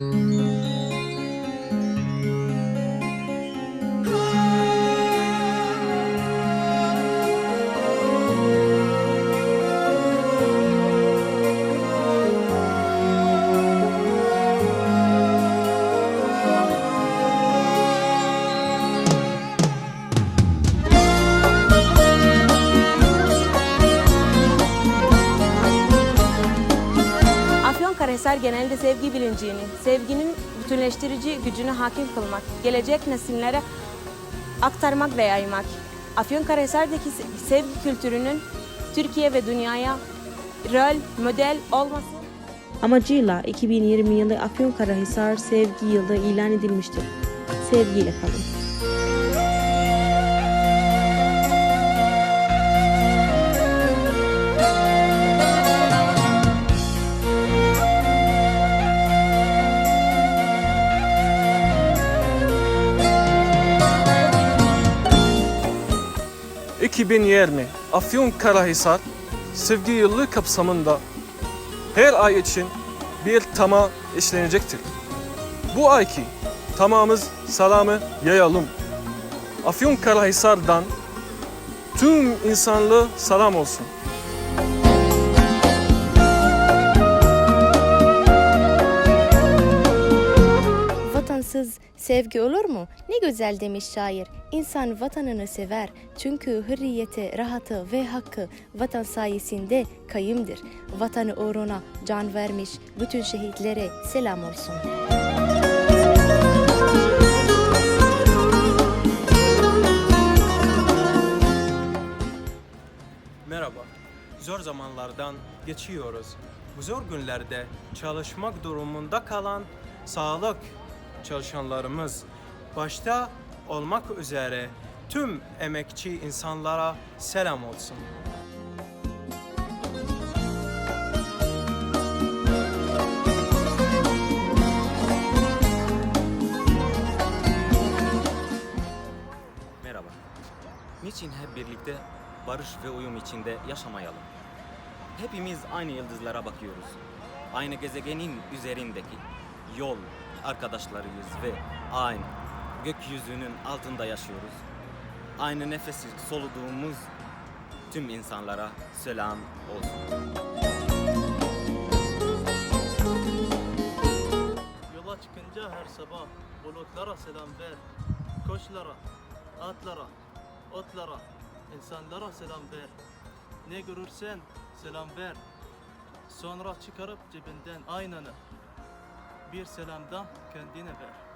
Mm-hmm. Afyonkarahisar genelde sevgi bilincini, sevginin bütünleştirici gücünü hakim kılmak, gelecek nesillere aktarmak ve yaymak. Afyonkarahisar'daki se- sevgi kültürünün Türkiye ve dünyaya rol, model olması amacıyla 2020 yılı Afyonkarahisar Sevgi Yılı ilan edilmiştir. Sevgiyle kalın. – 2020 Afyonkarahisar Sevgi Yılı kapsamında her ay için bir tema işlenecektir. Bu ayki tamamız selamı yayalım. Afyonkarahisar'dan tüm insanlığı selam olsun. Vatansız sevgi olur mu? Ne güzel demiş şair. İnsan vatanını sever. Çünkü hürriyeti, rahatı ve hakkı vatan sayesinde kayımdır. Vatanı uğruna can vermiş bütün şehitlere selam olsun. Merhaba. Zor zamanlardan geçiyoruz. Bu zor günlerde çalışmak durumunda kalan sağlık çalışanlarımız başta olmak üzere tüm emekçi insanlara selam olsun. Merhaba. Niçin hep birlikte barış ve uyum içinde yaşamayalım? Hepimiz aynı yıldızlara bakıyoruz. Aynı gezegenin üzerindeki yol arkadaşlarıyız ve aynı gökyüzünün altında yaşıyoruz. Aynı nefesi soluduğumuz tüm insanlara selam olsun. Yola çıkınca her sabah bulutlara selam ver. Koçlara, atlara, otlara, insanlara selam ver. Ne görürsen selam ver. Sonra çıkarıp cebinden aynanı bir selamdan kendine ver.